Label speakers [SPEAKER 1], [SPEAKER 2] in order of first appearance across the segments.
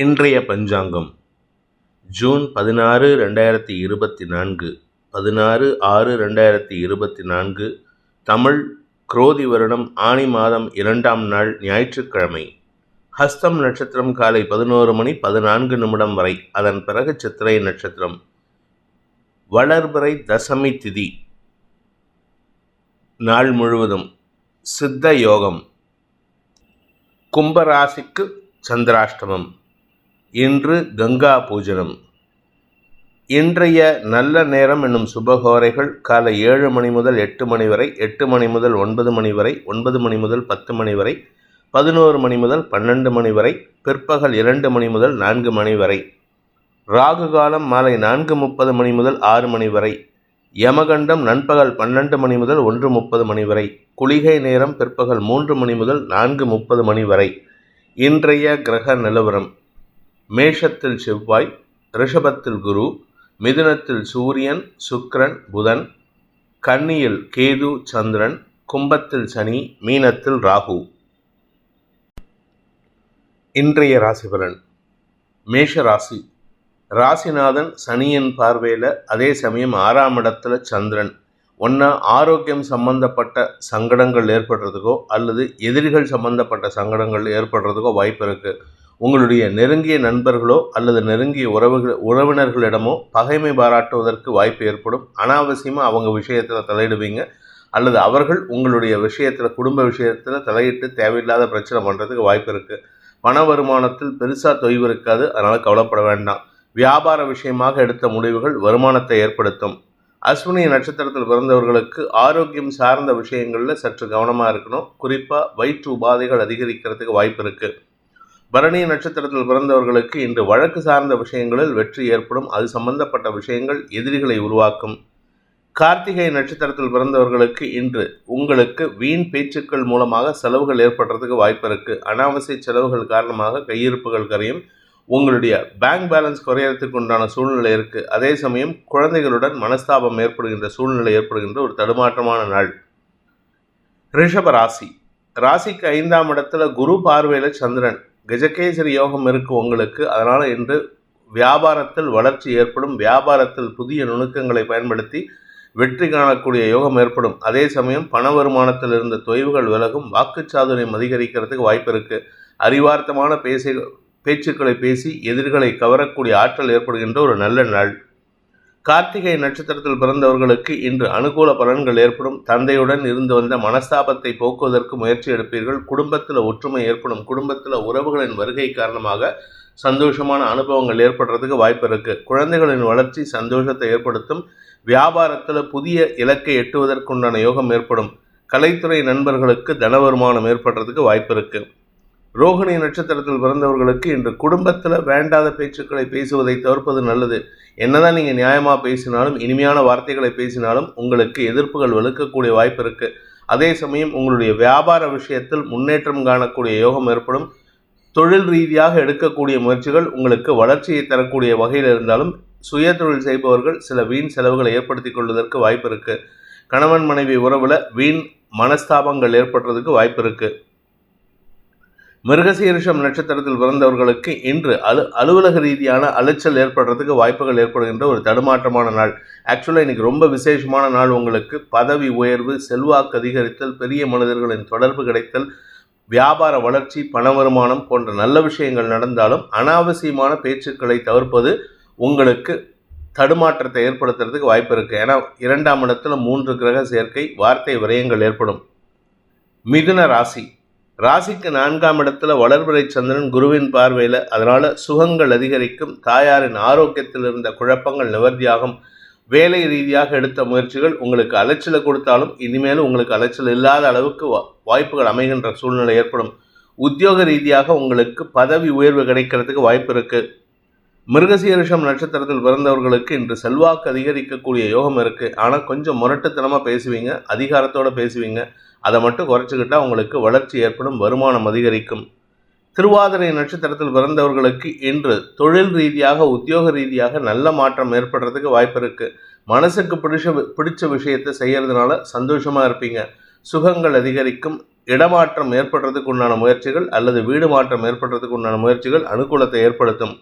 [SPEAKER 1] இன்றைய பஞ்சாங்கம். ஜூன் பதினாறு ரெண்டாயிரத்தி இருபத்தி நான்கு. பதினாறு ஆறு ரெண்டாயிரத்தி இருபத்தி நான்கு. தமிழ் குரோதி வருடம் ஆனி மாதம் இரண்டாம் நாள் ஞாயிற்றுக்கிழமை. ஹஸ்தம் நட்சத்திரம் காலை பதினோரு மணி பதினான்கு நிமிடம் வரை அதன் பிறகு சித்திரை நட்சத்திரம். வளர்பிறை தசமி திதி. நாள் முழுவதும் சித்த யோகம். கும்பராசிக்கு சந்திராஷ்டமம். இன்று கங்கா பூஜனம். இன்றைய நல்ல நேரம் என்னும் சுபகோரைகள் காலை ஏழு மணி முதல் எட்டு மணி வரை எட்டு மணி முதல் ஒன்பது மணி வரை ஒன்பது மணி முதல் பத்து மணி வரை பதினோரு மணி முதல் பன்னெண்டு மணி வரை பிற்பகல் இரண்டு மணி முதல் நான்கு மணி வரை ராகு காலம் மாலை நான்கு முப்பது மணி முதல் ஆறு மணி வரை யமகண்டம் நண்பகல் பன்னெண்டு மணி முதல் ஒன்று முப்பது மணி வரை குளிகை நேரம் பிற்பகல் மூன்று மணி முதல் நான்கு முப்பது மணி வரை. இன்றைய கிரக நிலவரம். மேஷத்தில் செவ்வாய் ரிஷபத்தில் குரு மிதுனத்தில் சூரியன் சுக்ரன் புதன் கன்னியில் கேது சந்திரன் கும்பத்தில் சனி மீனத்தில் ராகு. இன்றைய ராசிபலன் மேஷ ராசி. ராசிநாதன் சனியின் பார்வையில் அதே சமயம் ஆறாம் இடத்துல சந்திரன். ஒன்றா ஆரோக்கியம் சம்பந்தப்பட்ட சங்கடங்கள் ஏற்படுறதுக்கோ அல்லது எதிரிகள் சம்பந்தப்பட்ட சங்கடங்கள் ஏற்படுறதுக்கோ வாய்ப்பு இருக்குது உங்களுடைய நெருங்கிய நண்பர்களோ அல்லது நெருங்கிய உறவுகள் உறவினர்களிடமோ பகைமை பாராட்டுவதற்கு வாய்ப்பு ஏற்படும். அனாவசியமாக அவங்க விஷயத்தில் தலையிடுவீங்க. அல்லது அவர்கள் உங்களுடைய விஷயத்தில் குடும்ப விஷயத்தில் தலையிட்டு தேவையில்லாத பிரச்சனை பண்ணுறதுக்கு வாய்ப்பு இருக்குது பண வருமானத்தில் பெருசாக தொய்வு இருக்காது. அதனால் கவலைப்பட வேண்டாம். வியாபார விஷயமாக எடுத்த முடிவுகள் வருமானத்தை ஏற்படுத்தும். அஸ்வினி நட்சத்திரத்தில் பிறந்தவர்களுக்கு ஆரோக்கியம் சார்ந்த விஷயங்களில் சற்று கவனமாக இருக்கணும். குறிப்பாக வயிற்று உபாதைகள் அதிகரிக்கிறதுக்கு வாய்ப்பு இருக்குது பரணி நட்சத்திரத்தில் பிறந்தவர்களுக்கு இன்று வழக்கு சார்ந்த விஷயங்களில் வெற்றி ஏற்படும். அது சம்பந்தப்பட்ட விஷயங்கள் எதிரிகளை உருவாக்கும். கார்த்திகை நட்சத்திரத்தில் பிறந்தவர்களுக்கு இன்று உங்களுக்கு வீண் பேச்சுக்கள் மூலமாக செலவுகள் ஏற்படுறதுக்கு வாய்ப்பு இருக்குது அனாவசிய செலவுகள் காரணமாக கையிருப்புகள் கரையும். உங்களுடைய பேங்க் பேலன்ஸ் குறையறதுக்கு உண்டான சூழ்நிலை இருக்குது அதே சமயம் குழந்தைகளுடன் மனஸ்தாபம் ஏற்படுகின்ற சூழ்நிலை ஏற்படுகின்ற ஒரு தடுமாற்றமான நாள். ரிஷப ராசி. ராசிக்கு ஐந்தாம் இடத்துல குரு பார்வையில் சந்திரன். கஜகேசரி யோகம் இருக்கு உங்களுக்கு. அதனால் இன்று வியாபாரத்தில் வளர்ச்சி ஏற்படும். வியாபாரத்தில் புதிய நுணுக்கங்களை பயன்படுத்தி வெற்றி காணக்கூடிய யோகம் ஏற்படும். அதே சமயம் பண வருமானத்தில் இருந்த தொய்வுகள் விலகும். வாக்குச்சாதுரியம் அதிகரிக்கிறதுக்கு வாய்ப்பு இருக்குது அறிவார்த்தமான பேசி பேச்சுக்களை பேசி எதிர்களை கவரக்கூடிய ஆற்றல் ஏற்படுகின்ற ஒரு நல்ல நாள். கார்த்திகை நட்சத்திரத்தில் பிறந்தவர்களுக்கு இன்று அனுகூல பலன்கள் ஏற்படும். தந்தையுடன் இருந்து வந்த மனஸ்தாபத்தை போக்குவதற்கு முயற்சி எடுப்பீர்கள். குடும்பத்தில் ஒற்றுமை ஏற்படும். குடும்பத்தில் உறவுகளின் வருகை காரணமாக சந்தோஷமான அனுபவங்கள் ஏற்படுறதுக்கு வாய்ப்பு இருக்குது குழந்தைகளின் வளர்ச்சி சந்தோஷத்தை ஏற்படுத்தும். வியாபாரத்தில் புதிய இலக்கை எட்டுவதற்குண்டான யோகம் ஏற்படும். கலைத்துறை நண்பர்களுக்கு தன வருமானம் ஏற்படுறதுக்கு வாய்ப்பு இருக்குது ரோகிணி நட்சத்திரத்தில் பிறந்தவர்களுக்கு இன்று குடும்பத்தில் வேண்டாத பேச்சுக்களை பேசுவதை தவிர்ப்பது நல்லது. என்னதான் நீங்கள் நியாயமாக பேசினாலும் இனிமையான வார்த்தைகளை பேசினாலும் உங்களுக்கு எதிர்ப்புகள் வலுக்கக்கூடிய வாய்ப்பு இருக்குது அதே சமயம் உங்களுடைய வியாபார விஷயத்தில் முன்னேற்றம் காணக்கூடிய யோகம் ஏற்படும். தொழில் ரீதியாக எடுக்கக்கூடிய முயற்சிகள் உங்களுக்கு வளர்ச்சியை தரக்கூடிய வகையில் இருந்தாலும் சுய தொழில் செய்பவர்கள் சில வீண் செலவுகளை ஏற்படுத்தி கொள்வதற்கு வாய்ப்பு இருக்குது கணவன் மனைவி உறவில் வீண் மனஸ்தாபங்கள் ஏற்படுறதுக்கு வாய்ப்பு இருக்குது மிருகசீரிஷம் நட்சத்திரத்தில் பிறந்தவர்களுக்கு இன்று அலு அலுவலக ரீதியான அலைச்சல் ஏற்படுறதுக்கு வாய்ப்புகள் ஏற்படுகின்ற ஒரு தடுமாற்றமான நாள். ஆக்சுவலாக இன்றைக்கி ரொம்ப விசேஷமான நாள் உங்களுக்கு. பதவி உயர்வு செல்வாக்கு அதிகரித்தல் பெரிய மனிதர்களின் தொடர்பு கிடைத்தல் வியாபார வளர்ச்சி பண வருமானம் போன்ற நல்ல விஷயங்கள் நடந்தாலும் அனாவசியமான பேச்சுக்களை தவிர்ப்பது உங்களுக்கு தடுமாற்றத்தை ஏற்படுத்துறதுக்கு வாய்ப்பு இருக்குது ஏன்னா இரண்டாம் இடத்துல மூன்று கிரக சேர்க்கை வார்த்தை விரயங்கள் ஏற்படும். மிதுன ராசி. ராசிக்கு நான்காம் இடத்துல வளர்பிறை சந்திரன் குருவின் பார்வையில் அதனால் சுகங்கள் அதிகரிக்கும். தாயாரின் ஆரோக்கியத்தில் இருந்த குழப்பங்கள் நிவர்த்தியாகும். வேலை ரீதியாக எடுத்த முயற்சிகள் உங்களுக்கு அலைச்சலை கொடுத்தாலும் இனிமேலும் உங்களுக்கு அலைச்சல் இல்லாத அளவுக்கு வாய்ப்புகள் அமைகின்ற சூழ்நிலை ஏற்படும். உத்தியோக ரீதியாக உங்களுக்கு பதவி உயர்வு கிடைக்கிறதுக்கு வாய்ப்பு இருக்குது மிருகசீரிஷம் நட்சத்திரத்தில் பிறந்தவர்களுக்கு இன்று செல்வாக்கு அதிகரிக்கக்கூடிய யோகம் இருக்குது ஆனால் கொஞ்சம் முரட்டுத்தனமாக பேசுவீங்க அதிகாரத்தோடு பேசுவீங்க. அதை மட்டும் குறைச்சிக்கிட்டால் உங்களுக்கு வளர்ச்சி ஏற்படும் வருமானம் அதிகரிக்கும். திருவாதிரை நட்சத்திரத்தில் பிறந்தவர்களுக்கு இன்று தொழில் ரீதியாக உத்தியோக ரீதியாக நல்ல மாற்றம் ஏற்படுறதுக்கு வாய்ப்பு இருக்குது மனசுக்கு பிடிச்ச பிடிச்ச விஷயத்தை செய்கிறதுனால சந்தோஷமாக இருப்பீங்க. சுகங்கள் அதிகரிக்கும் இடமாற்றம் ஏற்படுறதுக்கு உண்டான முயற்சிகள் அல்லது வீடு மாற்றம் ஏற்படுறதுக்கு உண்டான முயற்சிகள் அனுகூலத்தை ஏற்படுத்தும்.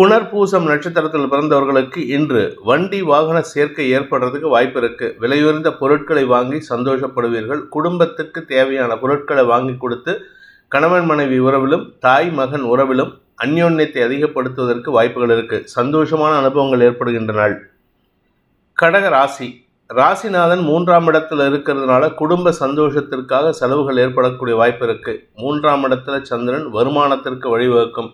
[SPEAKER 1] புனர்பூசம் நட்சத்திரத்தில் பிறந்தவர்களுக்கு இன்று வண்டி வாகன சேர்க்கை ஏற்படுறதுக்கு வாய்ப்பு இருக்கு. விலையுயர்ந்த பொருட்களை வாங்கி சந்தோஷப்படுவீர்கள். குடும்பத்துக்கு தேவையான பொருட்களை வாங்கி கொடுத்து கணவன் மனைவி உறவிலும் தாய் மகன் உறவிலும் அந்யோன்யத்தை அதிகப்படுத்துவதற்கு வாய்ப்புகள் இருக்கு. சந்தோஷமான அனுபவங்கள் ஏற்படுகின்ற நாள். கடக ராசி. ராசிநாதன் மூன்றாம் இடத்துல இருக்கிறதுனால குடும்ப சந்தோஷத்திற்காக செலவுகள் ஏற்படக்கூடிய வாய்ப்பு இருக்கு. மூன்றாம் இடத்துல சந்திரன் வருமானத்திற்கு வழிவகுக்கும்.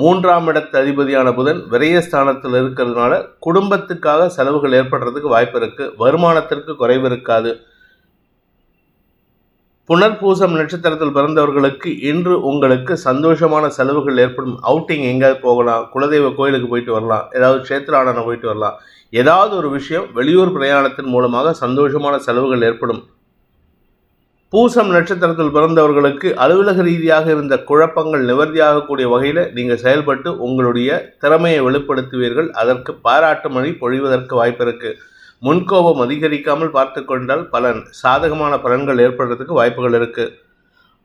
[SPEAKER 1] மூன்றாம் இடத்து அதிபதியான புதன் விரயஸ்தானத்தில் இருக்கிறதுனால குடும்பத்துக்காக செலவுகள் ஏற்படுறதுக்கு வாய்ப்பு இருக்கு. வருமானத்திற்கு குறைவு இருக்காது. புனர்பூசம் நட்சத்திரத்தில் பிறந்தவர்களுக்கு இன்று உங்களுக்கு சந்தோஷமான செலவுகள் ஏற்படும். அவுட்டிங் எங்கேயாவது போகலாம் குலதெய்வ கோயிலுக்கு போயிட்டு வரலாம் ஏதாவது க்ஷேத்திராடனை போயிட்டு வரலாம். ஏதாவது ஒரு விஷயம் வெளியூர் பிரயாணத்தின் மூலமாக சந்தோஷமான செலவுகள் ஏற்படும். பூசம் நட்சத்திரத்தில் பிறந்தவர்களுக்கு அலுவலக ரீதியாக இருந்த குழப்பங்கள் நிவர்த்தியாகக்கூடிய வகையில் நீங்கள் செயல்பட்டு உங்களுடைய திறமையை வெளிப்படுத்துவீர்கள். அதற்கு பாராட்டு மொழி பொழிவதற்கு வாய்ப்பு இருக்கு. முன்கோபம் அதிகரிக்காமல் பார்த்து கொண்டால் பலன் சாதகமான பலன்கள் ஏற்படுறதுக்கு வாய்ப்புகள் இருக்கு.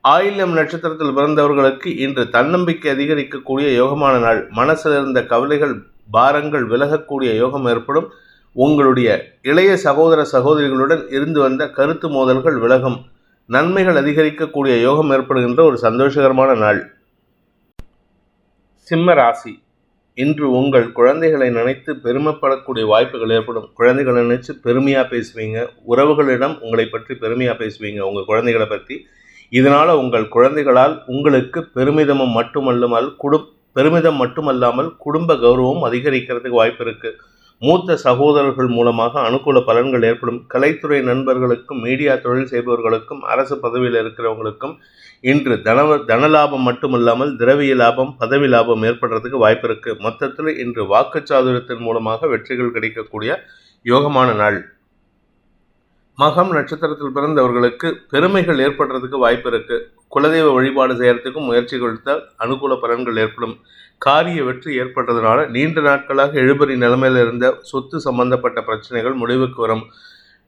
[SPEAKER 1] ஆயில்யம் நட்சத்திரத்தில் பிறந்தவர்களுக்கு இன்று தன்னம்பிக்கை அதிகரிக்கக்கூடிய யோகமான நாள். மனசில் இருந்த கவலைகள் பாரங்கள் விலகக்கூடிய யோகம் ஏற்படும். உங்களுடைய இளைய சகோதர சகோதரிகளுடன் இருந்து வந்த கருத்து மோதல்கள் விலகும். நன்மைகள் அதிகரிக்கக்கூடிய யோகம் ஏற்படுகின்ற ஒரு சந்தோஷகரமான நாள். சிம்ம ராசி. இன்று உங்கள் குழந்தைகளை நினைத்து பெருமைப்படக்கூடிய வாய்ப்புகள் ஏற்படும். குழந்தைகளை நினைச்சு பெருமையாக பேசுவீங்க. உறவுகளிடம் உங்களை பற்றி பெருமையாக பேசுவீங்க உங்கள் குழந்தைகளை பற்றி இதனால் உங்கள் குழந்தைகளால் உங்களுக்கு பெருமிதமும் மட்டுமல்லாமல் குடும் பெருமிதம் மட்டுமல்லாமல் குடும்ப கௌரவம் அதிகரிக்கிறதுக்கு வாய்ப்பு இருக்குது மூத்த சகோதரர்கள் மூலமாக அனுகூல பலன்கள் ஏற்படும். கலைத்துறை நண்பர்களுக்கும் மீடியா தொழில் செய்பவர்களுக்கும் அரசு பதவியில் இருக்கிறவங்களுக்கும் இன்று தன தனலாபம் மட்டுமல்லாமல் திரவிய லாபம் பதவி லாபம் ஏற்படுறதுக்கு வாய்ப்பு இருக்கு. மொத்தத்தில் இன்று வாக்குச்சாதுரத்தின் மூலமாக வெற்றிகள் கிடைக்கக்கூடிய யோகமான நாள். மகம் நட்சத்திரத்தில் பிறந்தவர்களுக்கு பெருமைகள் ஏற்படுறதுக்கு வாய்ப்பு இருக்கு. குலதெய்வ வழிபாடு செய்கிறதுக்கும் முயற்சி கொடுத்தால் அனுகூல பலன்கள் ஏற்படும். காரிய வெற்றி ஏற்பட்டதுனால நீண்ட நாட்களாக எழுபறி நிலைமையில் இருந்த சொத்து சம்பந்தப்பட்ட பிரச்சனைகள் முடிவுக்கு வரும்.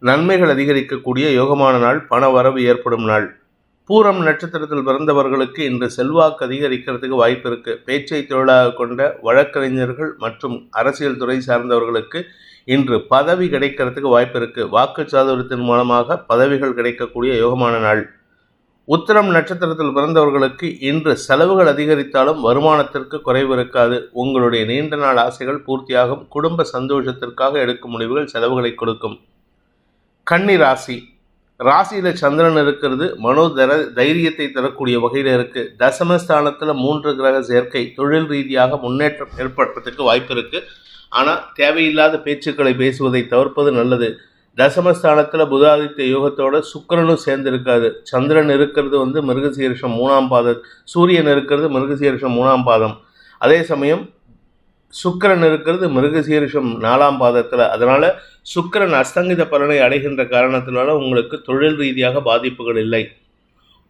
[SPEAKER 1] நன்மைகள் அதிகரிக்கக்கூடிய யோகமான நாள் பண வரவு ஏற்படும் நாள். பூரம் நட்சத்திரத்தில் பிறந்தவர்களுக்கு இன்று செல்வாக்கு அதிகரிக்கிறதுக்கு வாய்ப்பு இருக்கு. பேச்சை தொழிலாக கொண்ட வழக்கறிஞர்கள் மற்றும் அரசியல் துறை சார்ந்தவர்களுக்கு இன்று பதவி கிடைக்கிறதுக்கு வாய்ப்பு இருக்கு. வாக்குச்சாதுரியத்தின் மூலமாக பதவிகள் கிடைக்கக்கூடிய யோகமான நாள். உத்திரம் நட்சத்திரத்தில் பிறந்தவர்களுக்கு இன்று செலவுகள் அதிகரித்தாலும் வருமானத்திற்கு குறைவு இருக்காது. உங்களுடைய நீண்ட நாள் ஆசைகள் பூர்த்தியாகும். குடும்ப சந்தோஷத்திற்காக எடுக்கும் முடிவுகள் செலவுகளை கொடுக்கும். கன்னி ராசி. ராசியில் சந்திரன் இருக்கிறது. மனோ தர தைரியத்தை தரக்கூடிய வகையில் இருக்கு. தசமஸ்தானத்தில் மூன்று கிரக சேர்க்கை தொழில் ரீதியாக முன்னேற்றம் ஏற்படுறதுக்கு வாய்ப்பு இருக்கு. ஆனால் தேவையில்லாத பேச்சுக்களை பேசுவதை தவிர்ப்பது நல்லது. தசமஸ்தானத்தில் புதாதித்த யோகத்தோட சுக்கரனும் சேர்ந்துருக்காது சந்திரன் இருக்கிறது வந்து மிருகசீரிஷம் மூணாம் பாதம் சூரியன் இருக்கிறது மிருகசீரிஷம் மூணாம் பாதம். அதே சமயம் சுக்கிரன் இருக்கிறது மிருகசீரிஷம் நாலாம் பாதத்தில். அதனால் சுக்கிரன் அஸ்தங்கித பலனை அடைகின்ற காரணத்தினால உங்களுக்கு தொழில் ரீதியாக பாதிப்புகள் இல்லை.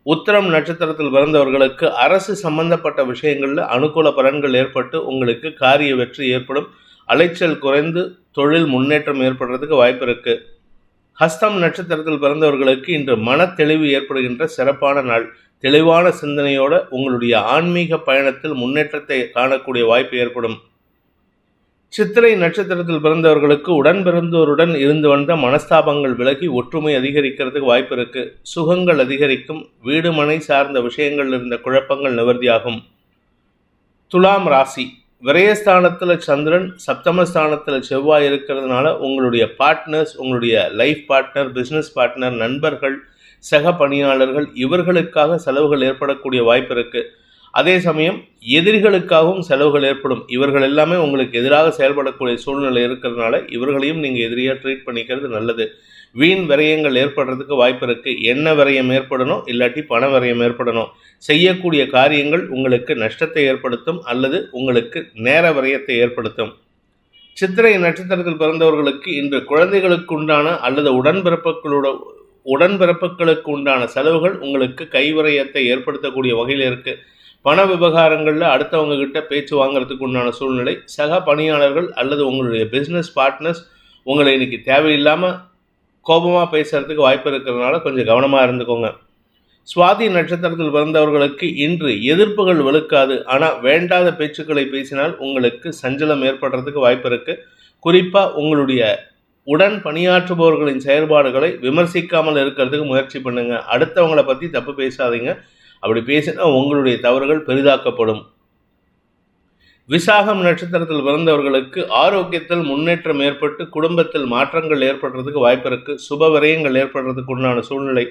[SPEAKER 1] உத்தரம் நட்சத்திரத்தில் பிறந்தவர்களுக்கு அரசு சம்பந்தப்பட்ட விஷயங்களில் அனுகூல பலன்கள் ஏற்பட்டு உங்களுக்கு காரிய வெற்றி ஏற்படும். அலைச்சல் குறைந்து தொழில் முன்னேற்றம் ஏற்படுறதுக்கு வாய்ப்பு இருக்குது ஹஸ்தம் நட்சத்திரத்தில் பிறந்தவர்களுக்கு இன்று மன தெளிவு ஏற்படுகின்ற சிறப்பான நாள். தெளிவான சிந்தனையோட உங்களுடைய ஆன்மீக பயணத்தில் முன்னேற்றத்தை காணக்கூடிய வாய்ப்பு ஏற்படும். சித்திரை நட்சத்திரத்தில் பிறந்தவர்களுக்கு உடன் பிறந்தோருடன் இருந்து வந்த மனஸ்தாபங்கள் விலகி ஒற்றுமை அதிகரிக்கிறதுக்கு வாய்ப்பு இருக்கு. சுகங்கள் அதிகரிக்கும். வீடு மனை சார்ந்த விஷயங்கள் இருந்த குழப்பங்கள் நிவர்த்தியாகும். துலாம் ராசி. விரயஸ்தானத்தில் சந்திரன் சப்தமஸ்தானத்தில் செவ்வாய் இருக்கிறதுனால உங்களுடைய பார்ட்னர்ஸ் உங்களுடைய லைஃப் பார்ட்னர் பிஸ்னஸ் பார்ட்னர் நண்பர்கள் சக பணியாளர்கள் இவர்களுக்காக செலவுகள் ஏற்படக்கூடிய வாய்ப்பு இருக்குது அதே சமயம் எதிரிகளுக்காகவும் செலவுகள் ஏற்படும். இவர்கள் எல்லாமே உங்களுக்கு எதிராக செயல்படக்கூடிய சூழ்நிலை இருக்கிறதுனால இவர்களையும் நீங்கள் எதிரியாக ட்ரீட் பண்ணிக்கிறது நல்லது. வீண் விரயங்கள் ஏற்படுறதுக்கு வாய்ப்பு இருக்குது என்ன விரயம் ஏற்படணும்? இல்லாட்டி பண விரயம் ஏற்படணும். செய்யக்கூடிய காரியங்கள் உங்களுக்கு நஷ்டத்தை ஏற்படுத்தும் அல்லது உங்களுக்கு நேர விரயத்தை ஏற்படுத்தும். சித்திரை நட்சத்திரத்தில் பிறந்தவர்களுக்கு இன்று குழந்தைகளுக்கு உண்டான அல்லது உடன்பிறப்புகளோட உடன்பிறப்புகளுக்கு உண்டான செலவுகள் உங்களுக்கு கைவிரயத்தை ஏற்படுத்தக்கூடிய வகையில் இருக்குது பண விவகாரங்களில் அடுத்தவங்க கிட்ட பேச்சு வாங்குறதுக்கு உண்டான சூழ்நிலை சக பணியாளர்கள் அல்லது உங்களுடைய பிஸ்னஸ் பார்ட்னர்ஸ் உங்களை இன்னைக்கு தேவையில்லாமல் கோபமாக பேசுகிறதுக்கு வாய்ப்பு இருக்கிறதுனால கொஞ்சம் கவனமாக இருந்துக்கோங்க. சுவாதி நட்சத்திரத்தில் பிறந்தவர்களுக்கு இன்று எதிர்ப்புகள் வலுக்காது ஆனால் வேண்டாத பேச்சுக்களை பேசினால் உங்களுக்கு சஞ்சலம் ஏற்படுறதுக்கு வாய்ப்பு இருக்குது குறிப்பாக உங்களுடைய உடன் பணியாற்றுபவர்களின் செயல்பாடுகளை விமர்சிக்காமல் இருக்கிறதுக்கு முயற்சி பண்ணுங்கள் அடுத்தவங்களை பற்றி தப்பு பேசாதீங்க. அப்படி பேசினா உங்களுடைய தவறுகள் பெரிதாக்கப்படும். விசாகம் நட்சத்திரத்தில் பிறந்தவர்களுக்கு ஆரோக்கியத்தில் முன்னேற்றம் ஏற்பட்டு குடும்பத்தில் மாற்றங்கள் ஏற்படுறதுக்கு வாய்ப்பு இருக்கு. சுப விரயங்கள் ஏற்படுறதுக்கு உண்டான சூழ்நிலை.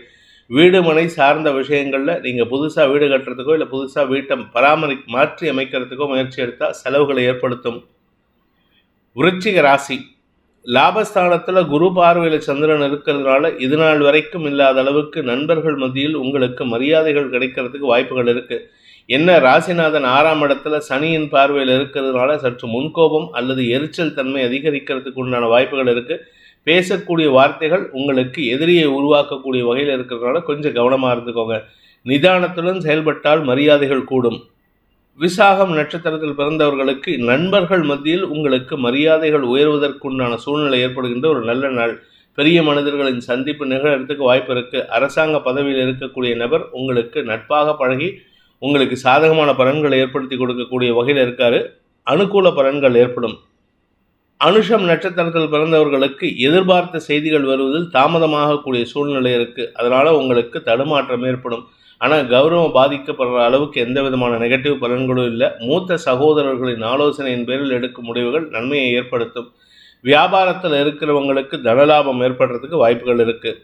[SPEAKER 1] வீடு மனை சார்ந்த விஷயங்களில் நீங்கள் புதுசாக வீடு கட்டுறதுக்கோ இல்லை புதுசாக வீட்டை பராமரி மாற்றி அமைக்கிறதுக்கோ முயற்சி எடுத்தால் செலவுகளை ஏற்படுத்தும். விருச்சிக ராசி. லாபஸ்தானத்தில் குரு பார்வையில் சந்திரன் இருக்கிறதுனால இது நாள் வரைக்கும் இல்லாத அளவுக்கு நண்பர்கள் மத்தியில் உங்களுக்கு மரியாதைகள் கிடைக்கிறதுக்கு வாய்ப்புகள் இருக்குது என்ன ராசிநாதன் ஆறாம் இடத்துல சனியின் பார்வையில் இருக்கிறதுனால சற்று முன்கோபம் அல்லது எரிச்சல் தன்மை அதிகரிக்கிறதுக்கு உண்டான வாய்ப்புகள் இருக்குது பேசக்கூடிய வார்த்தைகள் உங்களுக்கு எதிரியை உருவாக்கக்கூடிய வகையில் இருக்கிறதுனால கொஞ்சம் கவனமாக இருந்துக்கோங்க. நிதானத்துடன் செயல்பட்டால் மரியாதைகள் கூடும். விசாகம் நட்சத்திரத்தில் பிறந்தவர்களுக்கு நண்பர்கள் மத்தியில் உங்களுக்கு மரியாதைகள் உயர்வதற்குண்டான சூழ்நிலை ஏற்படுகின்ற ஒரு நல்ல நாள். பெரிய மனிதர்களின் சந்திப்பு நிகழறதுக்கு வாய்ப்பு இருக்குது அரசாங்க பதவியில் இருக்கக்கூடிய நபர் உங்களுக்கு நட்பாக பழகி உங்களுக்கு சாதகமான பலன்களை ஏற்படுத்தி கொடுக்கக்கூடிய வகையில் இருக்காரு. அனுகூல பலன்கள் ஏற்படும். அனுஷம் நட்சத்திரத்தில் பிறந்தவர்களுக்கு எதிர்பார்த்த செய்திகள் வருவதில் தாமதமாகக்கூடிய சூழ்நிலை இருக்குது அதனால் உங்களுக்கு தடுமாற்றம் ஏற்படும். ஆனால் கௌரவம் பாதிக்கப்படுற அளவுக்கு எந்த விதமான நெகட்டிவ் பலன்களும் இல்லை. மூத்த சகோதரர்களின் ஆலோசனையின் பேரில் எடுக்கும் முடிவுகள் நன்மையை ஏற்படுத்தும். வியாபாரத்தில் இருக்கிறவங்களுக்கு தனலாபம் ஏற்படுறதுக்கு வாய்ப்புகள் இருக்குது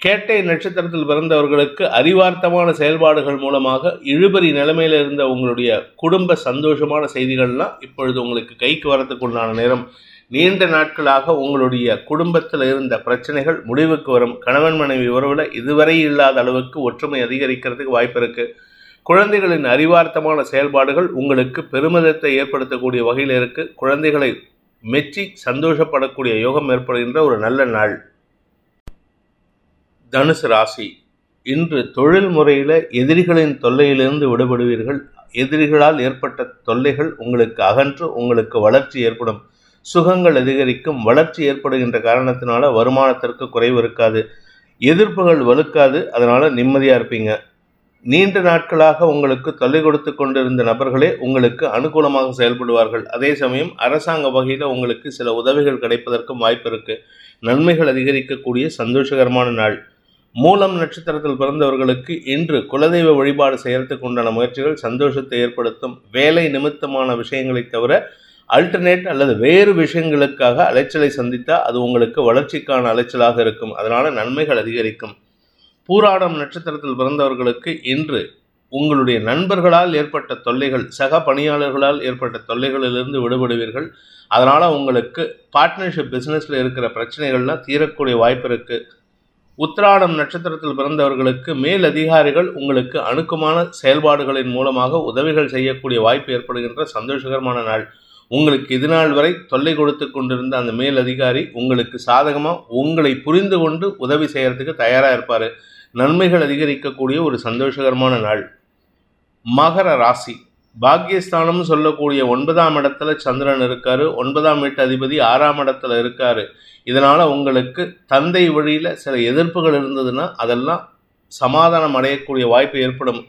[SPEAKER 1] கேட்டை நட்சத்திரத்தில் பிறந்தவர்களுக்கு அறிவார்த்தமான செயல்பாடுகள் மூலமாக இழுபறி நிலைமையில் இருந்த உங்களுடைய குடும்ப சந்தோஷமான செய்திகள்லாம் இப்பொழுது உங்களுக்கு கைக்கு வரத்துக்கு உண்டான நேரம். நீண்ட நாட்களாக உங்களுடைய குடும்பத்தில் இருந்த பிரச்சனைகள் முடிவுக்கு வரும். கணவன் மனைவி உறவில் இதுவரை இல்லாத அளவுக்கு ஒற்றுமை அதிகரிக்கிறதுக்கு வாய்ப்பு இருக்கு. குழந்தைகளின் அறிவார்த்தமான செயல்பாடுகள் உங்களுக்கு பெருமிதத்தை ஏற்படுத்தக்கூடிய வகையில் இருக்கு. குழந்தைகளை மெச்சி சந்தோஷப்படக்கூடிய யோகம் ஏற்படுகின்ற ஒரு நல்ல நாள். தனுசு ராசி இன்று தொழில் முறையில் எதிரிகளின் தொல்லையிலிருந்து விடுபடுவீர்கள். எதிரிகளால் ஏற்பட்ட தொல்லைகள் உங்களுக்கு அகன்று உங்களுக்கு வளர்ச்சி ஏற்படும். சுகங்கள் அதிகரிக்கும் வளர்ச்சி ஏற்படுகின்ற காரணத்தினால வருமானத்திற்கு குறைவு இருக்காது எதிர்ப்புகள் வலுக்காது அதனால் நிம்மதியாக இருப்பீங்க. நீண்ட நாட்களாக உங்களுக்கு தொல்லை கொடுத்து கொண்டிருந்த நபர்களே உங்களுக்கு அனுகூலமாக செயல்படுவார்கள். அதே சமயம் அரசாங்க வகையில் உங்களுக்கு சில உதவிகள் கிடைப்பதற்கும் வாய்ப்பு இருக்கு. நன்மைகள் அதிகரிக்கக்கூடிய சந்தோஷகரமான நாள். மூலம் நட்சத்திரத்தில் பிறந்தவர்களுக்கு இன்று குலதெய்வ வழிபாடு செய்யறதுக்கு உண்டான முயற்சிகள் சந்தோஷத்தை ஏற்படுத்தும். வேலை நிமித்தமான விஷயங்களை தவிர அல்டர்னேட் அல்லது வேறு விஷயங்களுக்காக அலைச்சலை சந்தித்தால் அது உங்களுக்கு வளர்ச்சிக்கான அலைச்சலாக இருக்கும். அதனால் நன்மைகள் அதிகரிக்கும். பூராடம் நட்சத்திரத்தில் பிறந்தவர்களுக்கு இன்று உங்களுடைய நண்பர்களால் ஏற்பட்ட தொல்லைகள் சக பணியாளர்களால் ஏற்பட்ட தொல்லைகளிலிருந்து விடுபடுவீர்கள். அதனால் உங்களுக்கு பார்ட்னர்ஷிப் பிஸ்னஸில் இருக்கிற பிரச்சனைகள்லாம் தீரக்கூடிய வாய்ப்பு இருக்குது உத்திராடம் நட்சத்திரத்தில் பிறந்தவர்களுக்கு மேல் அதிகாரிகள் உங்களுக்கு அணுக்கமான செயல்பாடுகளின் மூலமாக உதவிகள் செய்யக்கூடிய வாய்ப்பு ஏற்படுகின்ற சந்தோஷகரமான நாள். உங்களுக்கு இதுநாள் வரை தொல்லை கொடுத்து கொண்டிருந்த அந்த மேல் அதிகாரி உங்களுக்கு சாதகமாக உங்களை புரிந்து கொண்டு உதவி செய்கிறதுக்கு தயாராக இருப்பார். நன்மைகள் அதிகரிக்கக்கூடிய ஒரு சந்தோஷகரமான நாள். மகர ராசி. பாக்கியஸ்தானம் சொல்லக்கூடிய ஒன்பதாம் இடத்துல சந்திரன் இருக்காரு. ஒன்பதாம் வீட்டு அதிபதி ஆறாம் இடத்துல இருக்காரு. இதனால் உங்களுக்கு தந்தை வழியில் சில எதிர்ப்புகள் இருந்ததுன்னா அதெல்லாம் சமாதானம் அடையக்கூடிய வாய்ப்பு ஏற்படும்.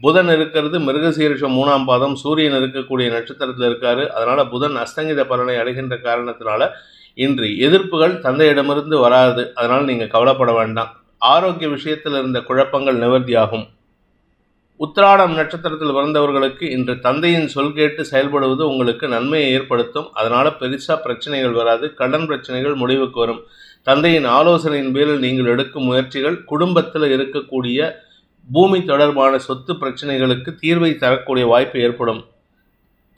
[SPEAKER 1] புதன் இருக்கிறது மிருகசீரிஷம் மூணாம் பாதம். சூரியன் இருக்கக்கூடிய நட்சத்திரத்தில் இருக்காரு. அதனால் புதன் அஸ்தங்கித பலனை அடைகின்ற காரணத்தினால இன்று எதிர்ப்புகள் தந்தையிடமிருந்து வராது. அதனால் நீங்கள் கவலைப்பட வேண்டாம். ஆரோக்கிய விஷயத்தில் இருந்த குழப்பங்கள் நிவர்த்தியாகும். உத்திராடம் நட்சத்திரத்தில் பிறந்தவர்களுக்கு இன்று தந்தையின் சொல் கேட்டு செயல்படுவது உங்களுக்கு நன்மையை ஏற்படுத்தும். அதனால் பெருசாக பிரச்சனைகள் வராது. கடன் பிரச்சனைகள் முடிவுக்கு வரும். தந்தையின் ஆலோசனையின் பேரில் நீங்கள் எடுக்கும் முயற்சிகள் குடும்பத்தில் இருக்கக்கூடிய பூமி தொடர்பான சொத்து பிரச்சனைகளுக்கு தீர்வை தரக்கூடிய வாய்ப்பு ஏற்படும்.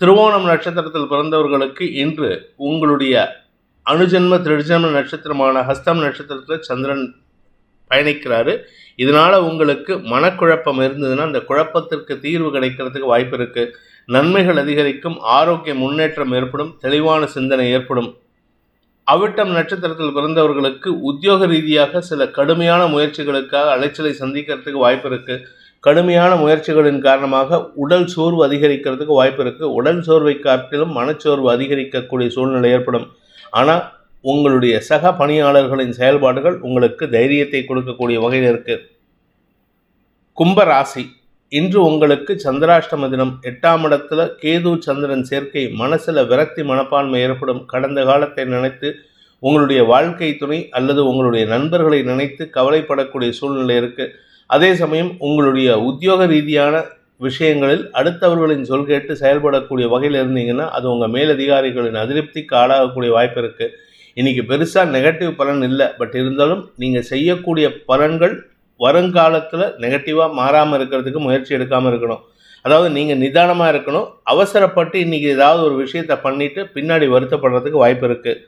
[SPEAKER 1] திருவோணம் நட்சத்திரத்தில் பிறந்தவர்களுக்கு இன்று உங்களுடைய அணுஜன்ம திருஜன்ம நட்சத்திரமான ஹஸ்தம் நட்சத்திரத்தில் சந்திரன் பயணிக்கிறாரு. இதனால் உங்களுக்கு மனக்குழப்பம் இருந்ததுன்னா அந்த குழப்பத்திற்கு தீர்வு கிடைக்கிறதுக்கு வாய்ப்பு இருக்குது நன்மைகள் அதிகரிக்கும் ஆரோக்கிய முன்னேற்றம் ஏற்படும் தெளிவான சிந்தனை ஏற்படும். அவிட்டம் நட்சத்திரத்தில் பிறந்தவர்களுக்கு உத்தியோக ரீதியாக சில கடுமையான முயற்சிகளுக்காக அலைச்சலை சந்திக்கிறதுக்கு வாய்ப்பு இருக்குது கடுமையான முயற்சிகளின் காரணமாக உடல் சோர்வு அதிகரிக்கிறதுக்கு வாய்ப்பு இருக்குது உடல் சோர்வை காட்டிலும் மனச்சோர்வு அதிகரிக்கக்கூடிய சூழ்நிலை ஏற்படும். ஆனால் உங்களுடைய சக பணியாளர்களின் செயல்பாடுகள் உங்களுக்கு தைரியத்தை கொடுக்கக்கூடிய வகையில் இருக்குது கும்பராசி இன்று உங்களுக்கு சந்திராஷ்டம தினம். எட்டாம் இடத்துல கேது சந்திரன் சேர்க்கை மனசுல விரக்தி மனப்பான்மை ஏற்படும். கடந்த காலத்தை நினைத்து உங்களுடைய வாழ்க்கை துணை அல்லது உங்களுடைய நண்பர்களை நினைத்து கவலைப்படக்கூடிய சூழ்நிலை இருக்கு. அதே சமயம் உங்களுடைய உத்தியோக ரீதியான விஷயங்களில் அடுத்தவர்களின் சொல் கேட்டு செயல்படக்கூடிய வகையில் இருந்தீங்கன்னா அது உங்கள் மேலதிகாரிகளின் அதிருப்திக்கு ஆளாகக்கூடிய வாய்ப்பு இருக்குது இன்றைக்கி பெருசாக நெகட்டிவ் பலன் இல்லை. பட் இருந்தாலும் நீங்கள் செய்யக்கூடிய பலன்கள் வருங்காலத்தில் நெகட்டிவாக மாறாமல் இருக்கிறதுக்கு முயற்சி எடுக்காமல் இருக்கணும். அதாவது நீங்கள் நிதானமாக இருக்கணும். அவசரப்பட்டு இன்றைக்கி ஏதாவது ஒரு விஷயத்தை பண்ணிவிட்டு பின்னாடி வருத்தப்படுறதுக்கு வாய்ப்பு இருக்குது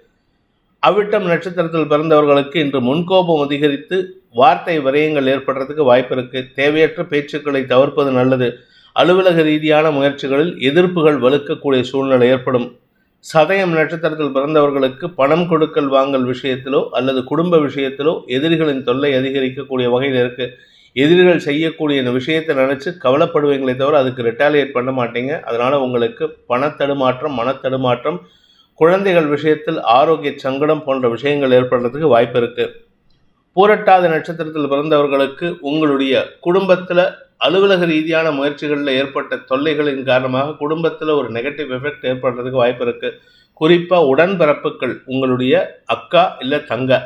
[SPEAKER 1] அவிட்டம் நட்சத்திரத்தில் பிறந்தவர்களுக்கு இன்று முன்கோபம் அதிகரித்து வார்த்தை விரயங்கள் ஏற்படுறதுக்கு வாய்ப்பு இருக்குது தேவையற்ற பேச்சுக்களை தவிர்ப்பது நல்லது. அலுவலக ரீதியான முயற்சிகளில் எதிர்ப்புகள் வலுக்கக்கூடிய சூழ்நிலை ஏற்படும். சதயம் நட்சத்திரத்தில் பிறந்தவர்களுக்கு பணம் கொடுக்கல் வாங்கல் விஷயத்திலோ அல்லது குடும்ப விஷயத்திலோ எதிரிகளின் தொல்லை அதிகரிக்கக்கூடிய வகையில் இருக்குது எதிரிகள் செய்யக்கூடிய இந்த விஷயத்தை நினச்சி கவலைப்படுவீங்களே தவிர அதுக்கு ரிட்டாலியேட் பண்ண மாட்டீங்க. அதனால் உங்களுக்கு பணத்தடுமாற்றம் மனத்தடுமாற்றம் குழந்தைகள் விஷயத்தில் ஆரோக்கிய சங்கடம் போன்ற விஷயங்கள் ஏற்படுறதுக்கு வாய்ப்பு இருக்குது பூரட்டாத நட்சத்திரத்தில் பிறந்தவர்களுக்கு உங்களுடைய குடும்பத்தில் அலுவலக ரீதியான முயற்சிகளில் ஏற்பட்ட தொல்லைகளின் காரணமாக குடும்பத்தில் ஒரு நெகட்டிவ் எஃபெக்ட் ஏற்படுறதுக்கு வாய்ப்பு இருக்குது குறிப்பாக உடன்பிறப்புகள் உங்களுடைய அக்கா இல்லை தங்க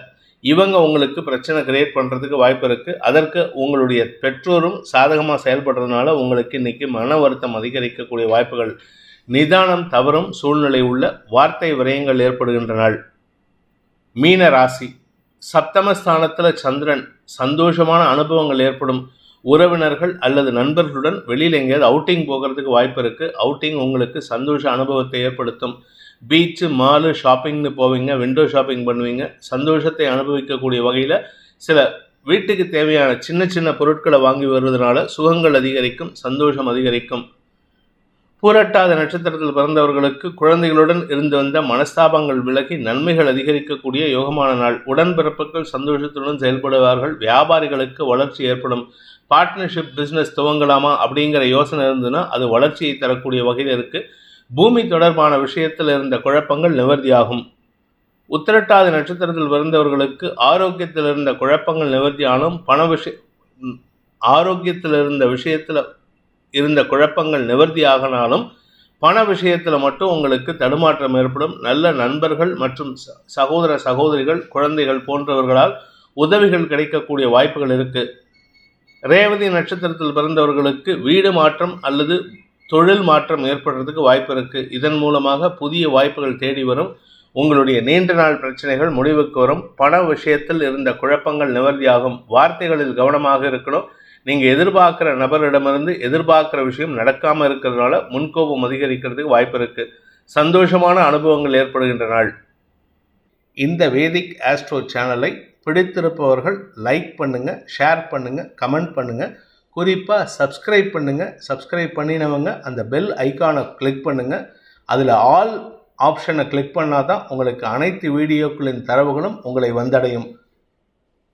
[SPEAKER 1] இவங்க உங்களுக்கு பிரச்சனை கிரியேட் பண்ணுறதுக்கு வாய்ப்பு இருக்குது அதற்கு உங்களுடைய பெற்றோரும் சாதகமாக செயல்படுறதுனால உங்களுக்கு இன்றைக்கி மன வருத்தம் அதிகரிக்கக்கூடிய வாய்ப்புகள். நிதானம் தவறும் சூழ்நிலை உள்ள வார்த்தை விரயங்கள் ஏற்படுகின்ற நாள் மீன ராசி. சப்தமஸ்தானத்தில் சந்திரன் சந்தோஷமான அனுபவங்கள் ஏற்படும். உறவினர்கள் அல்லது நண்பர்களுடன் வெளியில் எங்கேயாவது அவுட்டிங் போகிறதுக்கு வாய்ப்பு இருக்குது அவுட்டிங் உங்களுக்கு சந்தோஷ அனுபவத்தை ஏற்படுத்தும். பீச்சு மாலு ஷாப்பிங்னு போவீங்க. விண்டோ ஷாப்பிங் பண்ணுவீங்க. சந்தோஷத்தை அனுபவிக்கக்கூடிய வகையில் சில வீட்டுக்கு தேவையான சின்ன சின்ன பொருட்களை வாங்கி வருவதனால சுகங்கள் அதிகரிக்கும் சந்தோஷம் அதிகரிக்கும். பூரட்டாத நட்சத்திரத்தில் பிறந்தவர்களுக்கு குழந்தைகளுடன் இருந்து வந்த மனஸ்தாபங்கள் விலகி நன்மைகள் அதிகரிக்கக்கூடிய யோகமான நாள். உடன்பிறப்புகள் சந்தோஷத்துடன் செயல்படுவார்கள். வியாபாரிகளுக்கு வளர்ச்சி ஏற்படும். பார்ட்னர்ஷிப் பிஸ்னஸ் துவங்கலாமா அப்படிங்கிற யோசனை இருந்ததுன்னா அது வளர்ச்சியை தரக்கூடிய வகையில் இருக்குது பூமி தொடர்பான விஷயத்தில் இருந்த குழப்பங்கள் நிவர்த்தியாகும். உத்திரட்டாத நட்சத்திரத்தில் பிறந்தவர்களுக்கு ஆரோக்கியத்தில் இருந்த குழப்பங்கள் நிவர்த்தியானும் பண விஷய ஆரோக்கியத்தில் இருந்த விஷயத்தில் இருந்த குழப்பங்கள் நிவர்த்தியாகனாலும் பண விஷயத்தில் மட்டும் உங்களுக்கு தடுமாற்றம் ஏற்படும். நல்ல நண்பர்கள் மற்றும் சகோதர சகோதரிகள் குழந்தைகள் போன்றவர்களால் உதவிகள் கிடைக்கக்கூடிய வாய்ப்புகள் இருக்குது ரேவதி நட்சத்திரத்தில் பிறந்தவர்களுக்கு வீடு மாற்றம் அல்லது தொழில் மாற்றம் ஏற்படுறதுக்கு வாய்ப்பு இருக்குது இதன் மூலமாக புதிய வாய்ப்புகள் தேடி வரும். உங்களுடைய நீண்ட நாள் பிரச்சனைகள் முடிவுக்கு வரும். பண விஷயத்தில் இருந்த குழப்பங்கள் நிவர்த்தியாகும். வார்த்தைகளில் கவனமாக இருக்கணும். நீங்கள் எதிர்பார்க்குற நபரிடமிருந்து எதிர்பார்க்குற விஷயம் நடக்காமல் இருக்கிறதுனால முன்கோபம் அதிகரிக்கிறதுக்கு வாய்ப்பு இருக்குது சந்தோஷமான அனுபவங்கள் ஏற்படுகின்ற நாள். இந்த வேதிக் ஆஸ்ட்ரோ சேனலை பிடித்திருப்பவர்கள் லைக் பண்ணுங்கள் ஷேர் பண்ணுங்கள் கமெண்ட் பண்ணுங்கள் குறிப்பாக சப்ஸ்கிரைப் பண்ணுங்கள் சப்ஸ்கிரைப் பண்ணினவங்க அந்த பெல் ஐக்கானை கிளிக் பண்ணுங்கள் அதில் ஆல் ஆப்ஷனை கிளிக் பண்ணால் தான் உங்களுக்கு அனைத்து வீடியோக்களின் தரவுகளும் உங்களை வந்தடையும்.